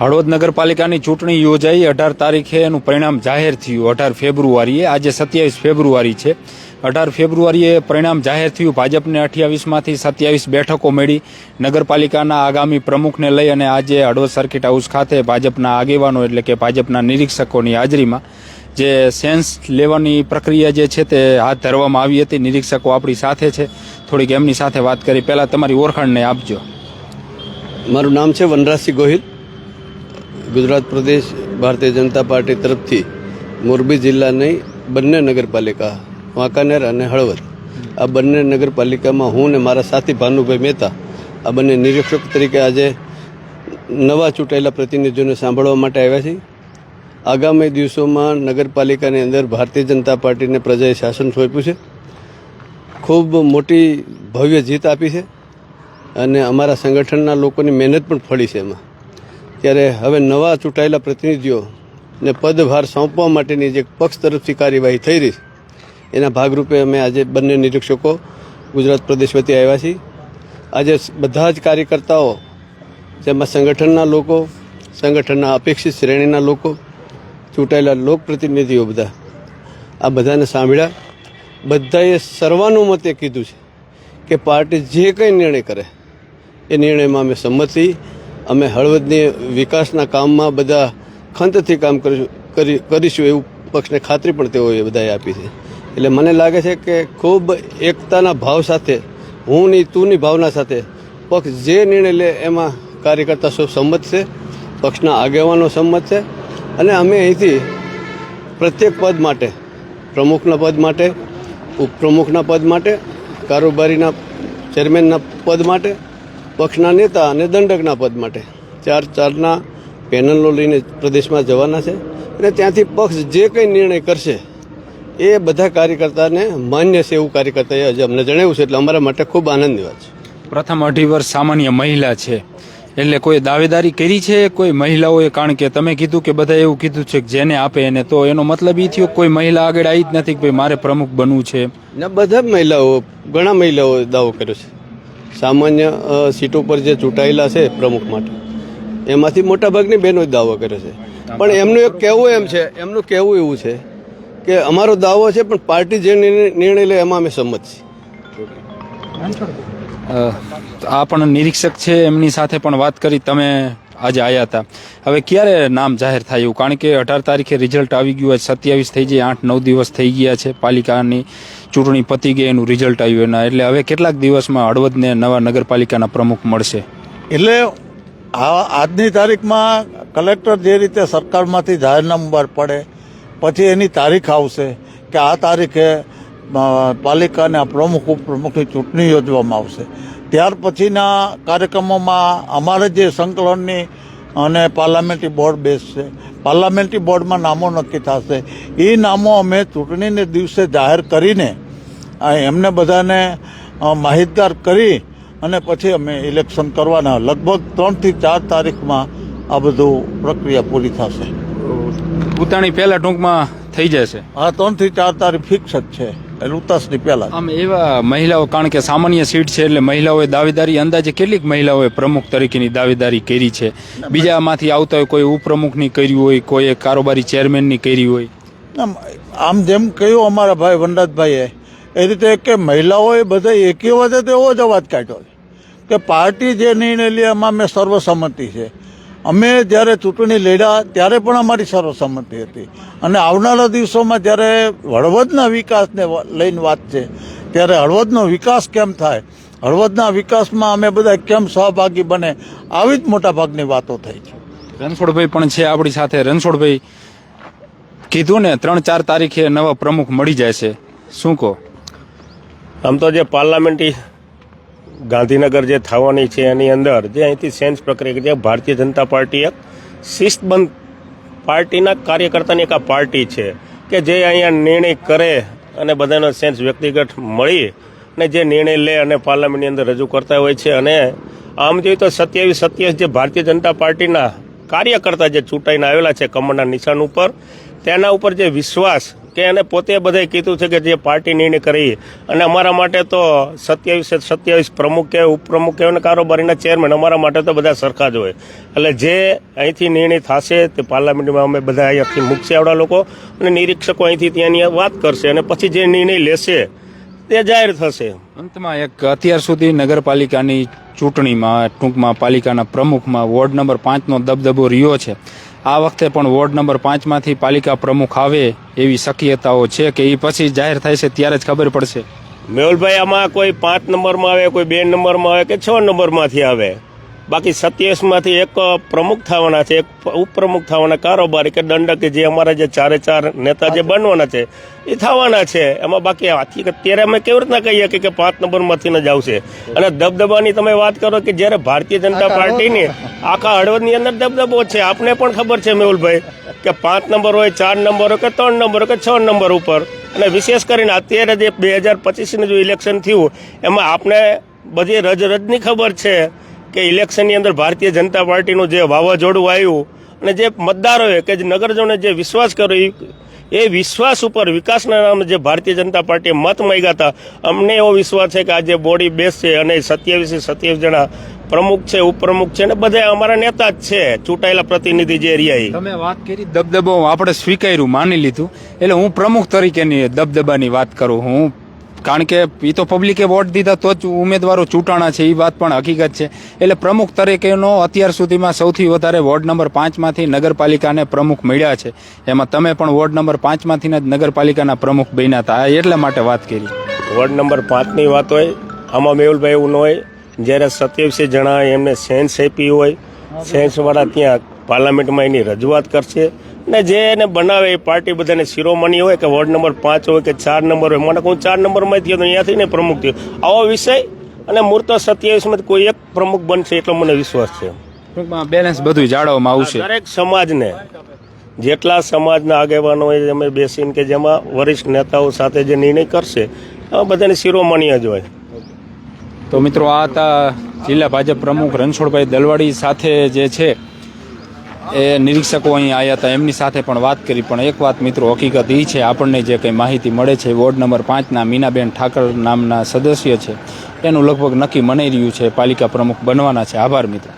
હળવદ નગરપાલિકાની ચૂંટણી યોજાઈ. અઢાર તારીખે એનું પરિણામ જાહેર થયું. અઢાર ફેબ્રુઆરીએ, આજે સત્યાવીસ ફેબ્રુઆરી છે. અઢાર ફેબ્રુઆરીએ પરિણામ જાહેર થયું. ભાજપને અઠ્યાવીસમાંથી સત્યાવીસ બેઠકો મળી. નગરપાલિકાના આગામી પ્રમુખને લઈ અને આજે હળવદ સર્કિટ હાઉસ ખાતે ભાજપના આગેવાનો એટલે કે ભાજપના નિરીક્ષકોની હાજરીમાં જે સેન્સ લેવાની પ્રક્રિયા જે છે તે હાથ ધરવામાં આવી હતી. નિરીક્ષકો આપણી સાથે છે. થોડીક એમની સાથે વાત કરી. પહેલાં તમારી ઓળખાણને આપજો. મારું નામ છે વનરાજસિંહ ગોહિલ. ગુજરાત પ્રદેશ ભારતીય જનતા પાર્ટી તરફથી મોરબી જિલ્લાની બંને નગરપાલિકા, વાંકાનેર અને હળવદ. આ બંને નગરપાલિકામાં હું ને મારા સાથી ભાનુભાઈ મહેતા આ બંને નિરીક્ષક તરીકે આજે નવા ચૂંટાયેલા પ્રતિનિધિઓને સાંભળવા માટે આવ્યા છીએ. આગામી દિવસોમાં નગરપાલિકાની અંદર ભારતીય જનતા પાર્ટીને પ્રજાએ શાસન સોંપ્યું છે. ખૂબ મોટી ભવ્ય જીત આપી છે અને અમારા સંગઠનના લોકોની મહેનત પણ ફળી છે એમાં. ત્યારે હવે નવા ચૂંટાયેલા પ્રતિનિધિઓને પદભાર સોંપવા માટેની જે પક્ષ તરફથી કાર્યવાહી થઈ રહી એના ભાગરૂપે અમે આજે બંને નિરીક્ષકો ગુજરાત પ્રદેશ વતી આવ્યા છીએ. આજે બધા જ કાર્યકર્તાઓ, જેમાં સંગઠનના લોકો, સંગઠનના અપેક્ષિત શ્રેણીના લોકો, ચૂંટાયેલા લોકપ્રતિનિધિઓ બધા, આ બધાને સાંભળ્યા. બધાએ સર્વાનુમતે કીધું છે કે પાર્ટી જે કંઈ નિર્ણય કરે, એ નિર્ણયમાં અમે સંમત છીએ. અમે હળવદની વિકાસના કામમાં બધા ખંતથી કામ કરીશું, કરી- કરીશું એવું પક્ષને ખાતરી પણ તેઓએ બધાએ આપી છે. એટલે મને લાગે છે કે ખૂબ એકતાના ભાવ સાથે હુંની તુંની ભાવના સાથે પક્ષ જે નિર્ણય લે એમાં કાર્યકર્તા સૌ સંમત છે, પક્ષના આગેવાનો સંમત છે અને અમે અહીંથી પ્રત્યેક પદ માટે, પ્રમુખના પદ માટે, ઉપપ્રમુખના પદ માટે, કારોબારીના ચેરમેનના પદ માટે પક્ષના નેતા અને દંડકના પદ માટે. ચાર ચારના પેનલો લઈને પ્રદેશમાં જવાના છે અને ત્યાંથી પક્ષ જે કંઈ નિર્ણય કરશે એ બધા કાર્યકર્તાને માન્ય છે એવું કાર્યકર્તાએ આજે અમને જણાવ્યું છે એટલે અમારા માટે ખૂબ આનંદની વાત છે. પ્રથમ અઢી વર્ષ સામાન્ય મહિલા છે. એટલે કોઈ દાવેદારી કરી છે કોઈ મહિલાઓએ? કારણ કે તમે કીધું કે બધા એવું કીધું છે કે જેને આપે એને તો એનો મતલબ એ થયો કોઈ મહિલા આગળ આવી જ નથી કે ભાઈ મારે પ્રમુખ બનવું છે. ને બધા મહિલાઓ ઘણા મહિલાઓએ દાવો કર્યો છે. સામાન્ય સીટ સીટો પર જે ચૂંટાયેલા છે પ્રમુખ માટે, એમાંથી મોટાભાગની બહેનોએ દાવો કરે છે. પણ એમનું એક કહેવું એમ છે, એમનું કહેવું એવું છે કે અમારો દાવો છે, પણ પાર્ટી જે નિર્ણય લે એમાં અમે સંમત છીએ. આ પણ નિરીક્ષક છે, એમની સાથે પણ વાત કરી, તમે આજે આવ્યા હતા. હવે ક્યારે નામ જાહેર થાય કારણ કે અઢાર તારીખે રિઝલ્ટ આવી ગયું છે સત્યાવીસ થઈ જાય આઠ નવ દિવસ થઈ ગયા છે પાલિકાની. ચૂંટણી પતી ગઈ, એનું રિઝલ્ટ આવ્યું એના. એટલે હવે કેટલાક દિવસમાં હળવદને નવા નગરપાલિકાના પ્રમુખ મળશે. એટલે આ આજની તારીખમાં કલેક્ટર જે રીતે સરકારમાંથી જાહેરનામું બહાર પડે, પછી એની તારીખ આવશે કે આ તારીખે પાલિકાના પ્રમુખ, ઉપપ્રમુખની ચૂંટણી યોજવામાં આવશે. ત્યાર પછીના કાર્યક્રમોમાં અમારે જે સંકલનની અને પાર્લામેન્ટરી બોર્ડ બેસશે. પાર્લામેન્ટરી બોર્ડમાં નામો નક્કી થશે. એ નામો અમે ચૂંટણીને દિવસે જાહેર કરીને એમને બધાને માહિતગાર કરી અને પછી અમે ઇલેક્શન કરવાના. લગભગ ત્રણથી ચાર તારીખમાં આ બધું પ્રક્રિયા પૂરી થશે. ઉતાણી પહેલા ટૂંકમાં થઈ જશે. આ ત્રણથી ચાર તારીખ ફિક્સ જ છે. ઉતાસની પહેલા આમ એવા મહિલાઓ કારણ કે સામાન્ય સીટ છે એટલે મહિલાઓએ દાવેદારી અંદાજે કેટલીક મહિલાઓએ પ્રમુખ તરીકેની દાવેદારી કરી છે? બીજામાંથી આવતા હોય કોઈ ઉપપ્રમુખની કરી હોય કોઈ કારોબારી ચેરમેનની કરી હોય. આમ જેમ કહ્યું અમારા ભાઈ વનરાજભાઈએ એ રીતે કે મહિલાઓએ બધા એકી અવાજે તો એવો જ અવાજ કાઢ્યો કે પાર્ટી જે નિર્ણય લે એમાં મેં સર્વસંમતિ છે. અમે જ્યારે ચૂંટણી લડ્યા ત્યારે પણ અમારી સર્વસંમતિ હતી. અને આવનારા દિવસોમાં જ્યારે હળવદના વિકાસને લઈને વાત છે ત્યારે હળવદનો વિકાસ કેમ થાય? હળવદના વિકાસમાં અમે બધા કેમ સહભાગી બને? આવી જ મોટા ભાગની વાતો થઈ છે. રણછોડભાઈ પણ છે આપણી સાથે. રણછોડભાઈ કીધું ને ત્રણ ચાર તારીખે નવા પ્રમુખ મળી જાય છે. શું કહો? આમ તો જે પાર્લામેન્ટરી ગાંધીનગર જે થવાની છે એની અંદર, જે અહીંથી સેન્સ પ્રક્રિયા જે ભારતીય જનતા પાર્ટી એક શિસ્તબંધ પાર્ટીના કાર્યકર્તાની એક આ પાર્ટી છે કે જે અહીંયા નિર્ણય કરે અને બધાનો સેન્સ વ્યક્તિગત મળી અને જે નિર્ણય લે અને પાર્લામેન્ટની અંદર રજૂ કરતા હોય છે. અને આમ જોઈએ તો સત્યાવીસ સત્યાવીસ જે ભારતીય જનતા પાર્ટીના કાર્યકર્તા જે ચૂંટાઈને આવેલા છે, કમળના નિશાન ઉપર, તેના ઉપર જે વિશ્વાસ કે એને પોતે બધાએ કીધું છે કે જે પાર્ટી નિર્ણય કરી અને અમારા માટે તો સત્યાવીસ સત્યાવીસ પ્રમુખ કે ઉપપ્રમુખ કે અને કારોબારીના ચેરમેન અમારા માટે તો બધા સરખા જ હોય. એટલે જે અહીંથી નિર્ણય થશે તે પાર્લામેન્ટમાં અમે બધા અહીંયાથી મૂકશે આવડા લોકો અને નિરીક્ષકો અહીંથી ત્યાંની વાત કરશે અને પછી જે નિર્ણય લેશે તે જાહેર થશે. અંતમાં એક અત્યાર સુધી નગરપાલિકાની ચૂંટણીમાં ટૂંકમાં પાલિકાના પ્રમુખમાં વોર્ડ નંબર પાંચનો દબદબો રહ્યો છે. આ વખતે પણ વોર્ડ નંબર પાંચમાંથી પાલિકા પ્રમુખ આવે એવી શક્યતાઓ છે કે એ પછી જાહેર થાય છે ત્યારે જ ખબર પડશે. મેહુલભાઈ, આમાં કોઈ પાંચ નંબરમાં આવે, કોઈ બે નંબરમાં આવે કે છ નંબરમાંથી આવે? બાકી સત્યાવીસમાંથી એક પ્રમુખ થવાના છે એક ઉપપ્રમુખ થવાના કારોબારી કે દંડક કે જે અમારા જે ચારે ચાર નેતા જે બનવાના છે એ થવાના છે. એમાં બાકી આથી અત્યારે અમે કેવી રીતના કહીએ કે કે પાંચ નંબરમાંથી જ આવશે અને દબદબાની તમે વાત કરો કે જ્યારે ભારતીય જનતા પાર્ટીની આખા હળવદની અંદર દબદબો છે આપને પણ ખબર છે મેહુલભાઈ કે પાંચ નંબર હોય ચાર નંબર હોય કે ત્રણ નંબર હોય કે છ નંબર ઉપર. અને વિશેષ કરીને અત્યારે જે બે હજાર પચીસનું જે ઇલેક્શન થયું એમાં આપને બધી રજ રજની ખબર છે. કે ઇલેક્શનની અંદર ભારતીય જનતા પાર્ટીનું જે વાવાઝોડું આવ્યું અને જે મતદારોએ કે જે નગરજનોએ જે વિશ્વાસ કર્યો, એ- વિશ્વાસ ઉપર વિકાસના નામે જે ભારતીય જનતા પાર્ટીએ મત માંગ્યા હતા, અમને એવો વિશ્વાસ છે કે આજે બોડી બેસશે અને સત્યાવીસ સત્યાવીસ જણા પ્રમુખ છે, ઉપપ્રમુખ છે ને બધા અમારા નેતા જ છે, ચૂંટાયેલા પ્રતિનિધિ જે ઈ. તમે વાત કરી, દબદબો આપણે સ્વીકાર્યું, માની લીધું એટલે હું પ્રમુખ તરીકેની દબદબાની વાત કરું હું કારણ કે એ તો પબ્લિકે વોટ દીધા તો જ ઉમેદવારો ચૂંટાણા છે એ વાત પણ હકીકત છે. એટલે પ્રમુખ તરીકેનો અત્યાર સુધીમાં સૌથી વધારે વોર્ડ નંબર પાંચમાંથી નગરપાલિકાને પ્રમુખ મળ્યા છે. એમાં તમે પણ વોર્ડ નંબર પાંચમાંથી જ નગરપાલિકાના પ્રમુખ બન્યા હતા. એટલા માટે વાત કરી. વોર્ડ નંબર પાંચની વાત હોય, આમાં મેહુલભાઈ એવું હોય, જ્યારે સત્યવસિંહ જણા એમને સેન્સ આપી હોય, સેન્સવાળા ત્યાં પાર્લામેન્ટમાં એની રજૂઆત કરશે. ને જે એને બનાવે એ પાર્ટી બધાને શિરોમણી હોય કે વોર્ડ નંબર પાંચ હોય કે ચાર નંબર હોય. મને હું ચાર નંબરમાં થયો તો અહીંયાથી ને પ્રમુખ થયો. આવો વિષય અને મૂર્ત સત્યાવીસમાં કોઈ એક પ્રમુખ બનશે એટલો મને વિશ્વાસ છે. બેલેન્સ બધું જાળવવામાં આવશે. દરેક સમાજને જેટલા સમાજના આગેવાનો હોય અમે બેસીને કે જેમાં વરિષ્ઠ નેતાઓ સાથે જે નિર્ણય કરશે આ બધાને શિરોમણી જ હોય. તો મિત્રો આ હતા જિલ્લા ભાજપ પ્રમુખ રણછોડભાઈ દલવાડી સાથે જે છે એ નિરીક્ષકો અહીં આવ્યા હતા, એમની સાથે પણ વાત કરી, પણ એક વાત મિત્રો હકીકત એ છે, આપણને જે કંઈ માહિતી મળે છે વોર્ડ નંબર પાંચના મીનાબેન ઠાકર નામના સદસ્ય છે, એનું લગભગ નક્કી મનાઈ રહ્યું છે, પાલિકા પ્રમુખ બનવાના છે. આભાર મિત્રો.